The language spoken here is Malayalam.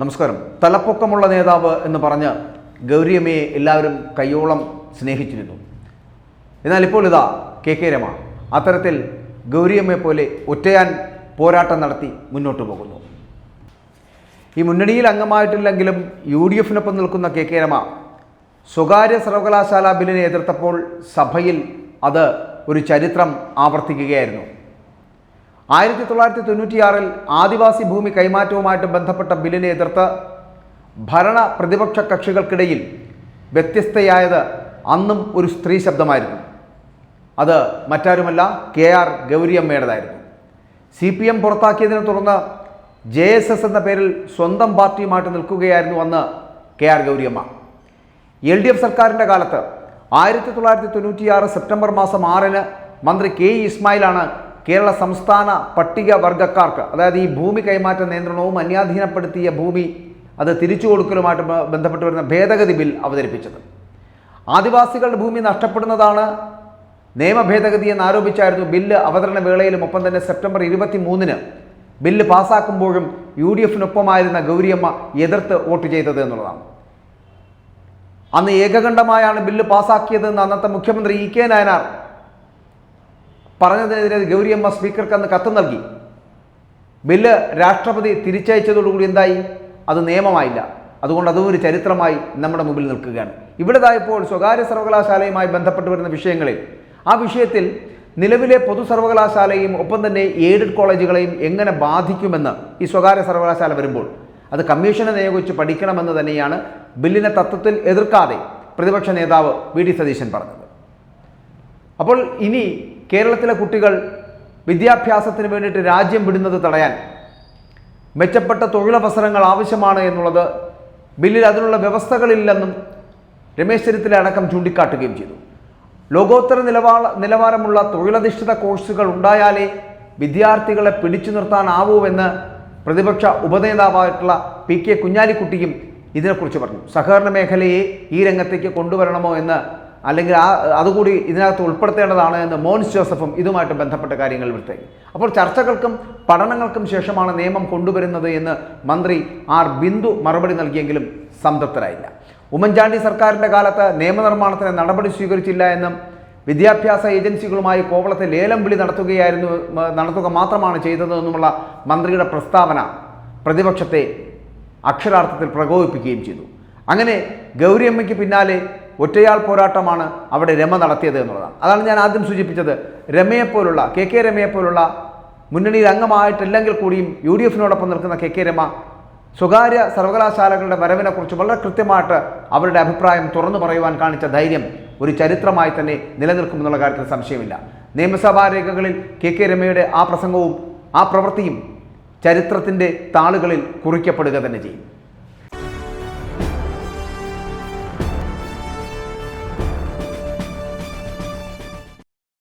നമസ്കാരം. തലപ്പൊക്കമുള്ള നേതാവ് എന്ന് പറഞ്ഞ് ഗൗരിയമ്മയെ എല്ലാവരും കയ്യോളം സ്നേഹിച്ചിരുന്നു. എന്നാൽ ഇപ്പോൾ ഇതാ കെ കെ രമ. അത്തരത്തിൽ ഗൗരിയമ്മയെ പോലെ ഒറ്റയാൻ പോരാട്ടം നടത്തി മുന്നോട്ട് പോകുന്നു. ഈ മുന്നണിയിൽ അംഗമായിട്ടില്ലെങ്കിലും യു ഡി എഫിനൊപ്പം നിൽക്കുന്ന കെ കെ രമ സ്വകാര്യ സർവകലാശാല ബില്ലിനെ എതിർത്തപ്പോൾ സഭയിൽ അത് ഒരു ചരിത്രം ആവർത്തിക്കുകയായിരുന്നു. ആയിരത്തി തൊള്ളായിരത്തി തൊണ്ണൂറ്റിയാറിൽ ആദിവാസി ഭൂമി കൈമാറ്റവുമായിട്ട് ബന്ധപ്പെട്ട ബില്ലിനെ എതിർത്ത് ഭരണ പ്രതിപക്ഷ കക്ഷികൾക്കിടയിൽ വ്യത്യസ്തയായത് അന്നും ഒരു സ്ത്രീ ശബ്ദമായിരുന്നു. അത് മറ്റാരുമല്ല കെ ആർ ഗൗരിയമ്മയുടേതായിരുന്നു. സി പി എം പുറത്താക്കിയതിനെ തുടർന്ന് ജെ എസ് എസ് എന്ന പേരിൽ സ്വന്തം പാർട്ടിയുമായിട്ട് നിൽക്കുകയായിരുന്നു അന്ന് K R Gouriamma. L D F സർക്കാരിന്റെ കാലത്ത് ആയിരത്തി തൊള്ളായിരത്തി തൊണ്ണൂറ്റിയാറ് സെപ്റ്റംബർ മാസം ആറിന് മന്ത്രി കെ ഇ ഇസ്മായിലാണ് കേരള സംസ്ഥാന പട്ടിക വർഗക്കാർക്ക് അതായത് ഈ ഭൂമി കൈമാറ്റ നിയന്ത്രണവും അന്യാധീനപ്പെടുത്തിയ ഭൂമി അത് തിരിച്ചു കൊടുക്കലുമായിട്ട് ബന്ധപ്പെട്ട് വരുന്ന ഭേദഗതി ബിൽ അവതരിപ്പിച്ചത്. ആദിവാസികളുടെ ഭൂമി നഷ്ടപ്പെടുന്നതാണ് നിയമ ഭേദഗതി എന്ന് ആരോപിച്ചായിരുന്നു ബില്ല് അവതരണ വേളയിലും ഒപ്പം തന്നെ സെപ്റ്റംബർ ഇരുപത്തി മൂന്നിന് ബില്ല് പാസ്സാക്കുമ്പോഴും യു ഡി എഫിനൊപ്പമായിരുന്ന ഗൗരിയമ്മ എതിർത്ത് വോട്ട് ചെയ്തത് എന്നുള്ളതാണ്. അന്ന് ഏകകണ്ഠമായാണ് ബില്ല് പാസ്സാക്കിയതെന്ന് അന്നത്തെ മുഖ്യമന്ത്രി ഇ കെ നായനാർ പറഞ്ഞതിനെതിരെ ഗൗരിയമ്മ സ്പീക്കർക്ക് അന്ന് കത്ത് നൽകി. ബില്ല് രാഷ്ട്രപതി തിരിച്ചയച്ചതോടുകൂടി എന്തായി? അത് നിയമമായില്ല. അതുകൊണ്ട് അതും ഒരു ചരിത്രമായി നമ്മുടെ മുമ്പിൽ നിൽക്കുകയാണ്. ഇവിടെതായപ്പോൾ സ്വകാര്യ സർവകലാശാലയുമായി ബന്ധപ്പെട്ട് വരുന്ന വിഷയങ്ങളിൽ ആ വിഷയത്തിൽ നിലവിലെ പൊതു സർവകലാശാലയും ഒപ്പം തന്നെ എയ്ഡഡ് കോളേജുകളെയും എങ്ങനെ ബാധിക്കുമെന്ന് ഈ സ്വകാര്യ സർവകലാശാല വരുമ്പോൾ അത് കമ്മീഷനെ നിയോഗിച്ച് പഠിക്കണമെന്ന് തന്നെയാണ് ബില്ലിനെ തത്വത്തിൽ എതിർക്കാതെ പ്രതിപക്ഷ നേതാവ് വി. ഡി. സതീശൻ പറഞ്ഞത്. അപ്പോൾ ഇനി കേരളത്തിലെ കുട്ടികൾ വിദ്യാഭ്യാസത്തിന് വേണ്ടിയിട്ട് രാജ്യം വിടുന്നത് തടയാൻ മെച്ചപ്പെട്ട തൊഴിലവസരങ്ങൾ ആവശ്യമാണ് എന്നുള്ളത് ബില്ലിൽ അതിനുള്ള വ്യവസ്ഥകളില്ലെന്നും രമേശ് ചെന്നിത്തല അടക്കം ചൂണ്ടിക്കാട്ടുകയും ചെയ്തു. ലോകോത്തര നിലവാര നിലവാരമുള്ള തൊഴിലധിഷ്ഠിത കോഴ്സുകൾ ഉണ്ടായാലേ വിദ്യാർത്ഥികളെ പിടിച്ചു നിർത്താനാവൂവെന്ന് പ്രതിപക്ഷ ഉപനേതാവായിട്ടുള്ള പി കെ കുഞ്ഞാലിക്കുട്ടിയും ഇതിനെക്കുറിച്ച് പറഞ്ഞു. സഹകരണ മേഖലയെ ഈ രംഗത്തേക്ക് കൊണ്ടുവരണമോ എന്ന് അല്ലെങ്കിൽ ആ അതുകൂടി ഇതിനകത്ത് ഉൾപ്പെടുത്തേണ്ടതാണ് എന്ന് മോൻസ് ജോസഫും ഇതുമായിട്ട് ബന്ധപ്പെട്ട കാര്യങ്ങൾ വിട്ടേക്ക്. അപ്പോൾ ചർച്ചകൾക്കും പഠനങ്ങൾക്കും ശേഷമാണ് നിയമം കൊണ്ടുവരുന്നത് എന്ന് മന്ത്രി ആർ ബിന്ദു മറുപടി നൽകിയെങ്കിലും സംതൃപ്തരായില്ല. ഉമ്മൻചാണ്ടി സർക്കാരിന്റെ കാലത്ത് നിയമനിർമ്മാണത്തിന് നടപടി സ്വീകരിച്ചില്ല എന്നും വിദ്യാഭ്യാസ ഏജൻസികളുമായി കോവളത്തെ ലേലം വിളി നടത്തുകയായിരുന്നു നടത്തുക മാത്രമാണ് ചെയ്തതെന്നുമുള്ള മന്ത്രിയുടെ പ്രസ്താവന പ്രതിപക്ഷത്തെ അക്ഷരാർത്ഥത്തിൽ പ്രകോപിപ്പിക്കുകയും ചെയ്തു. അങ്ങനെ ഗൗരിയമ്മയ്ക്ക് പിന്നാലെ ഒറ്റയാൾ പോരാട്ടമാണ് അവിടെ രമ നടത്തിയത് എന്നുള്ളതാണ്. അതാണ് ഞാൻ ആദ്യം സൂചിപ്പിച്ചത്. രമയെപ്പോലുള്ള കെ കെ രമയെപ്പോലുള്ള മുന്നണിയിൽ അംഗമായിട്ടില്ലെങ്കിൽ കൂടിയും യു ഡി എഫിനോടൊപ്പം നിൽക്കുന്ന കെ കെ രമ സ്വകാര്യ സർവകലാശാലകളുടെ വരവിനെക്കുറിച്ച് വളരെ കൃത്യമായിട്ട് അവരുടെ അഭിപ്രായം തുറന്നു പറയുവാൻ കാണിച്ച ധൈര്യം ഒരു ചരിത്രമായി തന്നെ നിലനിൽക്കുമെന്നുള്ള കാര്യത്തിൽ സംശയമില്ല. നിയമസഭാ രേഖകളിൽ കെ കെ രമയുടെ ആ പ്രസംഗവും ആ പ്രവൃത്തിയും ചരിത്രത്തിന്റെ താളുകളിൽ കുറിക്കപ്പെടുക തന്നെ ചെയ്യും.